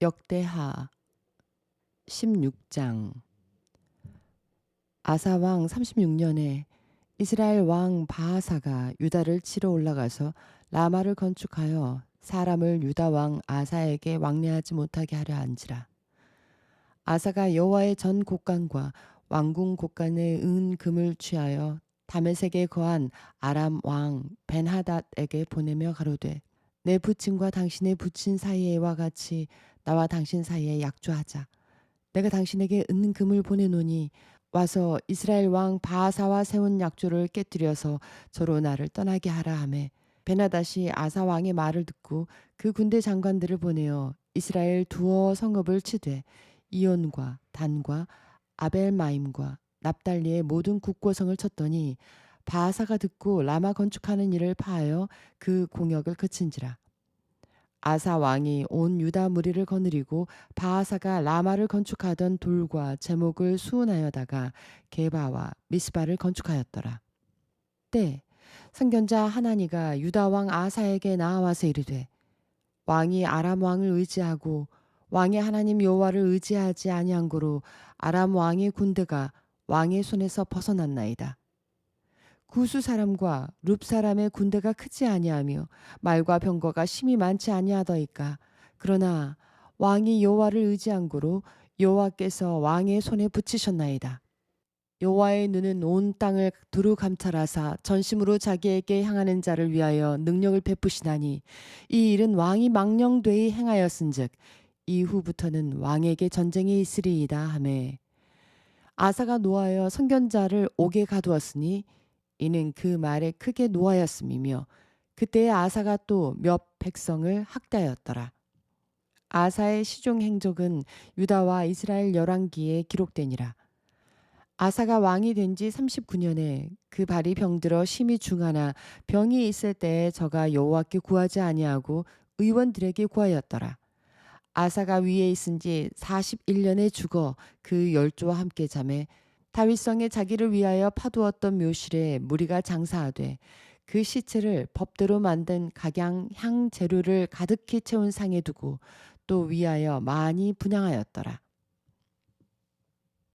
역대하 16장. 아사왕 36년에 이스라엘 왕 바하사가 유다를 치러 올라가서 라마를 건축하여 사람을 유다 왕 아사에게 왕래하지 못하게 하려 한지라. 아사가 여호와의 전 곡간과 왕궁 곡간의 은 금을 취하여 다메섹에 거한 아람 왕 벤하닷에게 보내며 가로되 내 부친과 당신의 부친 사이에와 같이 나와 당신 사이에 약조하자. 내가 당신에게 은금을 보내노니 와서 이스라엘 왕 바하사와 세운 약조를 깨뜨려서 저로 나를 떠나게 하라 하매 베나다시 아사 왕의 말을 듣고 그 군대 장관들을 보내어 이스라엘 두어 성읍을 치되 이온과 단과 아벨마임과 납달리의 모든 국고성을 쳤더니 바하사가 듣고 라마 건축하는 일을 파하여 그 공역을 그친지라. 아사 왕이 온 유다 무리를 거느리고 바하사가 라마를 건축하던 돌과 제목을 수운하여다가 게바와 미스바를 건축하였더라. 때 선견자 하나니가 유다 왕 아사에게 나와서 이르되 왕이 아람 왕을 의지하고 왕의 하나님 여호와를 의지하지 아니한 고로 아람 왕의 군대가 왕의 손에서 벗어났나이다. 구수 사람과 룹 사람의 군대가 크지 아니하며 말과 병거가 심히 많지 아니하더이까. 그러나 왕이 여호와를 의지한 고로 여호와께서 왕의 손에 붙이셨나이다. 여호와의 눈은 온 땅을 두루 감찰하사 전심으로 자기에게 향하는 자를 위하여 능력을 베푸시나니 이 일은 왕이 망령되이 행하였은즉 이후부터는 왕에게 전쟁이 있으리이다. 하매 아사가 노하여 선견자를 옥에 가두었으니 이는 그 말에 크게 노하였음이며 그때에 아사가 또 몇 백성을 학대하였더라. 아사의 시종 행적은 유다와 이스라엘 열왕기에 기록되니라. 아사가 왕이 된 지 39년에 그 발이 병들어 심히 중하나 병이 있을 때에 저가 여호와께 구하지 아니하고 의원들에게 구하였더라. 아사가 위에 있은 지 41년에 죽어 그 열조와 함께 잠에 다윗성에 자기를 위하여 파두었던 묘실에 무리가 장사하되 그 시체를 법대로 만든 각양 향 재료를 가득히 채운 상에 두고 또 위하여 많이 분양하였더라.